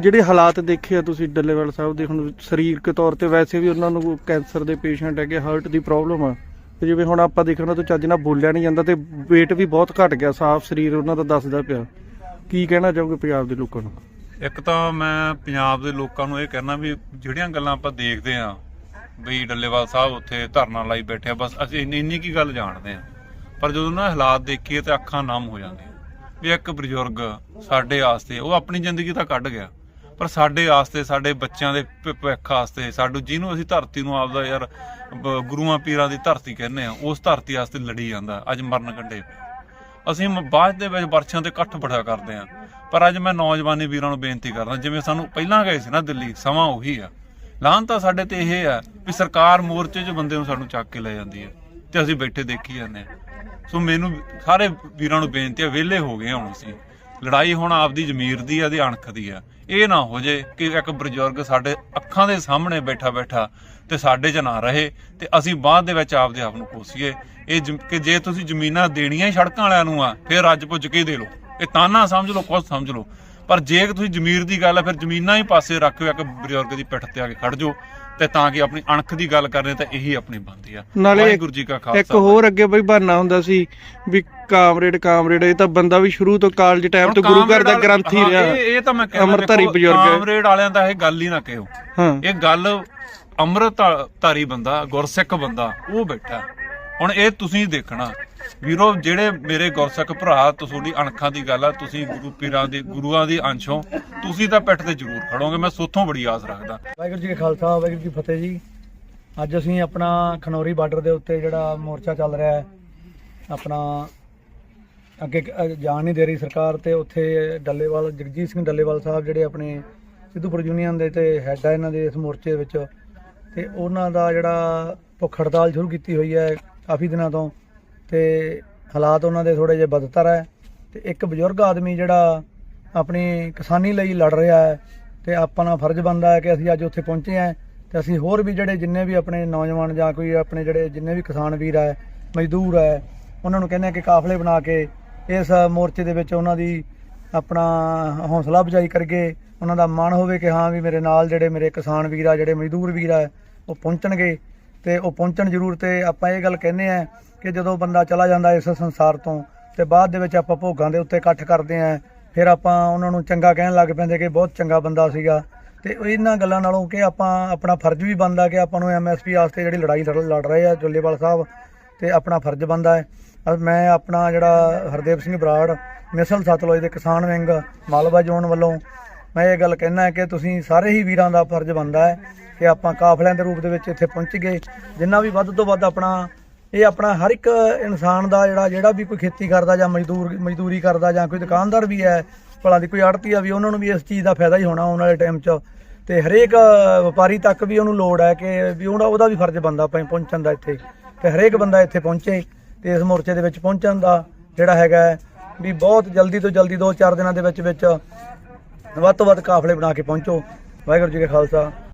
ਜਿਹੜੇ ਹਾਲਾਤ ਦੇਖੇ ਆ ਤੁਸੀਂ ਡੱਲੇਵਾਲ ਸਾਹਿਬ ਦੇ, ਹੁਣ ਸਰੀਰਕ ਤੌਰ ਤੇ ਵੈਸੇ ਵੀ ਉਹਨਾਂ ਨੂੰ ਕੈਂਸਰ ਦੇ ਪੇਸ਼ੈਂਟ ਹੈਗੇ, ਹਾਰਟ ਦੀ ਪ੍ਰੋਬਲਮ ਆ। ਤੇ ਜਿਵੇਂ ਹੁਣ ਆਪਾਂ ਦੇਖਣਾ ਤਾਂ ਚੱਜ ਨਾਲ ਬੋਲਿਆ ਨਹੀਂ ਜਾਂਦਾ ਤੇ weight ਵੀ ਬਹੁਤ ਘਟ ਗਿਆ, ਸਾਫ਼ ਸਰੀਰ ਉਹਨਾਂ ਦਾ ਦੱਸਦਾ ਪਿਆ। ਕੀ ਕਹਿਣਾ ਚਾਹੋਗੇ ਪੰਜਾਬ ਦੇ ਲੋਕਾਂ ਨੂੰ? ਇੱਕ ਤਾਂ ਮੈਂ ਪੰਜਾਬ ਦੇ ਲੋਕਾਂ ਨੂੰ ਇਹ ਕਹਿਣਾ ਵੀ ਜਿਹੜੀਆਂ ਗੱਲਾਂ ਆਪਾਂ ਦੇਖਦੇ ਆਂ ਵੀ ਡੱਲੇਵਾਲ ਸਾਹਿਬ ਉੱਥੇ ਧਰਨਾ ਲਾਈ ਬੈਠੇ ਆ, ਬਸ ਅਸੀਂ ਇੰਨੀ ਇੰਨੀ ਕੀ ਗੱਲ ਜਾਣਦੇ ਆਂ ਪਰ ਜਦੋਂ ਨਾ ਹਾਲਾਤ ਦੇਖੀਏ ਤੇ ਅੱਖਾਂ ਨਮ ਹੋ ਜਾਂਦੀਆਂ। ਵੀ ਇੱਕ ਬਜ਼ੁਰਗ ਸਾਡੇ ਆਸਤੇ, ਉਹ ਆਪਣੀ ਜ਼ਿੰਦਗੀ ਤਾਂ ਕੱਢ ਗਿਆ। ਪਰ ਸਾਡੇ ਆਸਤੇ, ਸਾਡੇ ਬੱਚਿਆਂ ਦੇ ਭਵਿੱਖ ਆਸਤੇ, ਸਾਡੂ ਜਿਹਨੂੰ ਅਸੀਂ ਧਰਤੀ ਨੂੰ ਆਪਦਾ ਯਾਰ ਗੁਰੂਆਂ ਪੀਰਾਂ ਦੀ ਧਰਤੀ ਕਹਿੰਦੇ ਆ ਉਸ ਧਰਤੀ ਆਸਤੇ ਲੜੀ ਜਾਂਦਾ, ਅੱਜ ਮਰਨ ਕੰਢੇ ਅਸੀਂ ਬਾਅਦ ਦੇ ਵਿੱਚ ਵਰਸ਼ਾਂ ਤੇ ਇਕੱਠ ਬੜਾ ਕਰਦੇ ਆ ਪਰ ਅੱਜ ਮੈਂ ਨੌਜਵਾਨੀ ਵੀਰਾਂ ਨੂੰ ਬੇਨਤੀ ਕਰਦਾ, ਜਿਵੇਂ ਸਾਨੂੰ ਪਹਿਲਾਂ ਗਏ ਸੀ ਨਾ ਦਿੱਲੀ, ਸਮਾਂ ਉਹੀ ਆ। ਲਾਹਨ ਤਾਂ ਸਾਡੇ ਤੇ ਇਹ ਆ ਵੀ ਸਰਕਾਰ ਮੋਰਚੇ 'ਚ ਬੰਦੇ ਨੂੰ ਸਾਨੂੰ ਚੱਕ ਕੇ ਲੈ ਜਾਂਦੀ ਹੈ ਤੇ ਅਸੀਂ ਬੈਠੇ ਦੇਖੀ ਜਾਂਦੇ ਆ ਸੋ ਮੈਨੂੰ ਸਾਰੇ ਵੀਰਾਂ ਨੂੰ ਬੇਨਤੀ ਆ, ਵਿਹਲੇ ਹੋ ਗਏ ਹੁਣ ਅਸੀਂ। ਲੜਾਈ ਹੁਣ ਆਪਦੀ ਜ਼ਮੀਰ ਦੀ ਆ ਦੀ ਅਣਖ ਦੀ ਆ। ਇਹ ਨਾ ਹੋ ਜੇ ਕਿ ਇੱਕ ਬਜ਼ੁਰਗ ਸਾਡੇ ਅੱਖਾਂ ਦੇ ਸਾਹਮਣੇ ਬੈਠਾ ਬੈਠਾ ਤੇ ਸਾਡੇ 'ਚ ਨਾ ਰਹੇ ਤੇ ਅਸੀਂ ਬਾਅਦ ਦੇ ਵਿੱਚ ਆਪਦੇ ਆਪ ਨੂੰ ਕੋਸੀਏ ਇਹ ਕਿ ਜੇ ਤੁਸੀਂ ਜ਼ਮੀਨਾਂ ਦੇਣੀਆਂ ਹੀ ਸੜਕਾਂ ਵਾਲਿਆਂ ਨੂੰ ਆ, ਫਿਰ ਅੱਜ ਪੁੱਜ ਕੇ ਦੇ ਲਓ। ਇਹ ਤਾਨਾ ਸਮਝ ਲਓ ਕੁਝ ਸਮਝ ਲਓ। ਪਰ ਜੇ ਤੁਸੀਂ ਜ਼ਮੀਰ ਦੀ ਗੱਲ ਆ ਫਿਰ ਜ਼ਮੀਨਾਂ ਹੀ ਪਾਸੇ ਰੱਖਿਓ ਇੱਕ ਬਜ਼ੁਰਗ ਦੀ ਪਿੱਠ ਤੇ ਆ ਕੇ ਖੜ ਜਾਓ ਤੇ ਤਾਂ ਕਿ ਆਪਣੀ ਅਣਖ ਦੀ ਗੱਲ ਕਰਨੀ ਤਾਂ ਇਹੀ ਆਪਣੀ ਬਣਦੀ ਆ। ਨਾਲੇ ਵਾਹਿਗੁਰੂ ਜੀ ਕਾ ਇੱਕ ਖਾਲਸਾ ਹੋਰ ਅੱਗੇ ਬਈ ਬਹਾਨਾ ਹੁੰਦਾ ਸੀ ਵੀ ਕਾਮਰੇਡ ਕਾਮਰੇਡ ਇਹ ਤਾਂ ਬੰਦਾ ਵੀ ਸ਼ੁਰੂ ਤੋਂ ਕਾਲਜ ਟਾਈਮ ਤੋਂ ਗੁਰੂ ਘਰ ਦਾ ਗ੍ਰੰਥੀ ਰਿਹਾ। ਇਹ ਤਾਂ ਮੈਂ ਕਹਿੰਦਾ ਅੰਮ੍ਰਿਤਧਾਰੀ ਦੇਖੋ, ਬਜ਼ੁਰਗ। ਕਾਮਰੇਡ ਵਾਲਿਆਂ ਦਾ ਇਹ ਗੱਲ ਹੀ ਨਾ ਕਹਿਓ। ਇਹ ਗੱਲ ਅੰਮ੍ਰਿਤ ਧਾਰੀ ਬੰਦਾ ਗੁਰਸਿੱਖ ਬੰਦਾ ਉਹ ਬੈਠਾ। ਹੁਣ ਇਹ ਤੁਸੀਂ ਦੇਖਣਾ ਵੀਰੋ, ਜਿਹੜੇ ਮੇਰੇ ਗੁਰਸਿੱਖ ਭਰਾ, ਤੁਹਾਡੀ ਅਣਖਾਂ ਦੀ ਗੱਲ ਆ, ਤੁਸੀਂ ਗੁਰੂ ਪੀਰਾਂ ਦੇ, ਗੁਰੂਆਂ ਦੀ ਅੰਸ਼ੋਂ ਤੁਸੀਂ ਤਾਂ ਪਿੱਠ ਤੇ ਜ਼ਰੂਰ ਖੜੋਗੇ, ਮੈਂ ਸੋਥੋਂ ਬੜੀ ਆਸ ਰੱਖਦਾ। ਵਾਹਿਗੁਰੂ ਜੀ ਕਾ ਖਾਲਸਾ, ਵਾਹਿਗੁਰੂ ਜੀ ਫਤਿਹ ਜੀ। ਅੱਜ ਅਸੀਂ ਆਪਣਾ ਖਨੌਰੀ ਬਾਰਡਰ ਦੇ ਉੱਤੇ ਜਿਹੜਾ ਮੋਰਚਾ ਚੱਲ ਰਿਹਾ ਹੈ, ਆਪਣਾ ਅੱਗੇ ਜਾਣ ਨਹੀਂ ਦੇ ਰਹੀ ਸਰਕਾਰ ਤੇ ਉੱਥੇ ਡੱਲੇਵਾਲ, ਜਗਜੀਤ ਸਿੰਘ ਡੱਲੇਵਾਲ ਸਾਹਿਬ ਜਿਹੜੇ ਆਪਣੇ ਸਿੱਧੂਪੁਰ ਯੂਨੀਅਨ ਦੇ ਤੇ ਹੈੱਡ ਆ ਇਹਨਾਂ ਦੇ ਇਸ ਮੋਰਚੇ ਵਿੱਚ, ਤੇ ਉਹਨਾਂ ਦਾ ਜਿਹੜਾ ਭੁੱਖ ਹੜਤਾਲ ਸ਼ੁਰੂ ਕੀਤੀ ਹੋਈ ਹੈ ਕਾਫੀ ਦਿਨਾਂ ਤੋਂ। ਤੇ ਹਾਲਾਤ ਉਹਨਾਂ ਦੇ ਥੋੜੇ ਜਿਹੇ ਬਦਤਰ ਹੈ ਤੇ ਇੱਕ ਬਜ਼ੁਰਗ ਆਦਮੀ ਜਿਹੜਾ ਆਪਣੀ ਕਿਸਾਨੀ ਲਈ ਲੜ ਰਿਹਾ ਹੈ ਤੇ ਆਪਣਾ ਫਰਜ਼ ਬਣਦਾ ਹੈ ਕਿ ਅਸੀਂ ਅੱਜ ਉੱਥੇ ਪਹੁੰਚੇ ਹਾਂ ਤੇ ਅਸੀਂ ਹੋਰ ਵੀ ਜਿਹੜੇ ਜਿੰਨੇ ਵੀ ਆਪਣੇ ਨੌਜਵਾਨ ਜਾਂ ਕੋਈ ਆਪਣੇ ਜਿਹੜੇ ਜਿੰਨੇ ਵੀ ਕਿਸਾਨ ਵੀਰ ਹੈ, ਮਜ਼ਦੂਰ ਹੈ, ਉਹਨਾਂ ਨੂੰ ਕਹਿੰਦੇ ਆ ਕਿ ਕਾਫਲੇ ਬਣਾ ਕੇ ਇਸ ਮੋਰਚੇ ਦੇ ਵਿੱਚ ਉਹਨਾਂ ਦੀ ਆਪਣਾ ਹੌਸਲਾ ਅਫਜ਼ਾਈ ਕਰਕੇ ਉਹਨਾਂ ਦਾ ਮਨ ਹੋਵੇ ਕਿ ਹਾਂ ਵੀ ਮੇਰੇ ਨਾਲ ਜਿਹੜੇ ਮੇਰੇ ਕਿਸਾਨ ਵੀਰ ਆ, ਜਿਹੜੇ ਮਜ਼ਦੂਰ ਵੀਰ ਆ, ਉਹ ਪਹੁੰਚਣਗੇ ਤੇ ਉਹ ਪਹੁੰਚਣ ਜ਼ਰੂਰ ਤੇ ਆਪਾਂ ਇਹ ਗੱਲ ਕਹਿੰਦੇ ਆ ਕਿ ਜਦੋਂ ਬੰਦਾ ਚਲਾ ਜਾਂਦਾ ਇਸ ਸੰਸਾਰ ਤੋਂ ਤੇ ਬਾਅਦ ਦੇ ਵਿੱਚ ਆਪਾਂ ਭੋਗਾਂ ਦੇ ਉੱਤੇ ਇਕੱਠ ਕਰਦੇ ਆ ਫਿਰ ਆਪਾਂ ਉਹਨਾਂ ਨੂੰ ਚੰਗਾ ਕਹਿਣ ਲੱਗ ਪੈਂਦੇ ਕਿ ਬਹੁਤ ਚੰਗਾ ਬੰਦਾ ਸੀਗਾ। ਤੇ ਇਹਨਾਂ ਗੱਲਾਂ ਨਾਲੋਂ ਕਿ ਆਪਾਂ ਆਪਣਾ ਫਰਜ਼ ਵੀ ਬਣਦਾ ਕਿ ਆਪਾਂ ਨੂੰ ਐਮਐਸਪੀ ਵਾਸਤੇ ਜਿਹੜੀ ਲੜਾਈ ਲੜ ਲੜ ਰਹੇ ਆ ਜੁੱਲੇਵਾਲ ਸਾਹਿਬ ਤੇ ਆਪਣਾ ਫਰਜ਼ ਬਣਦਾ ਹੈ। ਮੈਂ ਆਪਣਾ ਜਿਹੜਾ ਹਰਦੇਵ ਸਿੰਘ ਬਰਾੜ, ਮਿਸਲ ਸਤਲੁਜ ਦੇ ਕਿਸਾਨ ਵਿੰਗ, ਮਾਲਵਾ ਜ਼ੋਨ ਵੱਲੋਂ ਮੈਂ ਇਹ ਗੱਲ ਕਹਿਣਾ ਕਿ ਤੁਸੀਂ ਸਾਰੇ ਹੀ ਵੀਰਾਂ ਦਾ ਫਰਜ਼ ਬਣਦਾ ਹੈ ਕਿ ਆਪਾਂ ਕਾਫਲਿਆਂ ਦੇ ਰੂਪ ਦੇ ਵਿੱਚ ਇੱਥੇ ਪਹੁੰਚ ਗਏ। ਜਿੰਨਾ ਵੀ ਵੱਧ ਤੋਂ ਵੱਧ ਆਪਣਾ, ਇਹ ਆਪਣਾ ਹਰ ਇੱਕ ਇਨਸਾਨ ਦਾ ਜਿਹੜਾ ਜਿਹੜਾ ਵੀ ਕੋਈ ਖੇਤੀ ਕਰਦਾ ਜਾਂ ਮਜ਼ਦੂਰ, ਮਜ਼ਦੂਰੀ ਕਰਦਾ ਜਾਂ ਕੋਈ ਦੁਕਾਨਦਾਰ ਵੀ ਹੈ, ਭਲਾ ਦੀ ਕੋਈ ਆੜਤੀ ਆ ਵੀ, ਉਹਨਾਂ ਨੂੰ ਵੀ ਇਸ ਚੀਜ਼ ਦਾ ਫਾਇਦਾ ਹੀ ਹੋਣਾ ਆਉਣ ਵਾਲੇ ਟਾਈਮ 'ਚ। ਤੇ ਹਰੇਕ ਵਪਾਰੀ ਤੱਕ ਵੀ ਉਹਨੂੰ ਲੋੜ ਹੈ ਕਿ ਵੀ ਉਹਦਾ ਉਹਦਾ ਵੀ ਫਰਜ਼ ਬੰਦਾ ਪਹੁੰਚਣ ਦਾ ਇੱਥੇ। ਤੇ ਹਰੇਕ ਬੰਦਾ ਇੱਥੇ ਪਹੁੰਚੇ ਤੇ ਇਸ ਮੋਰਚੇ ਦੇ ਵਿੱਚ ਪਹੁੰਚਣ ਦਾ ਜਿਹੜਾ ਹੈਗਾ ਹੈ ਵੀ ਬਹੁਤ ਜਲਦੀ ਤੋਂ ਜਲਦੀ 2-4 ਦਿਨਾਂ ਦੇ ਵਿੱਚ ਵਿੱਚ ਵੱਧ ਤੋਂ ਵੱਧ ਕਾਫਲੇ ਬਣਾ ਕੇ ਪਹੁੰਚੋ। ਵਾਹਿਗੁਰੂ ਜੀ ਕਾ ਖਾਲਸਾ।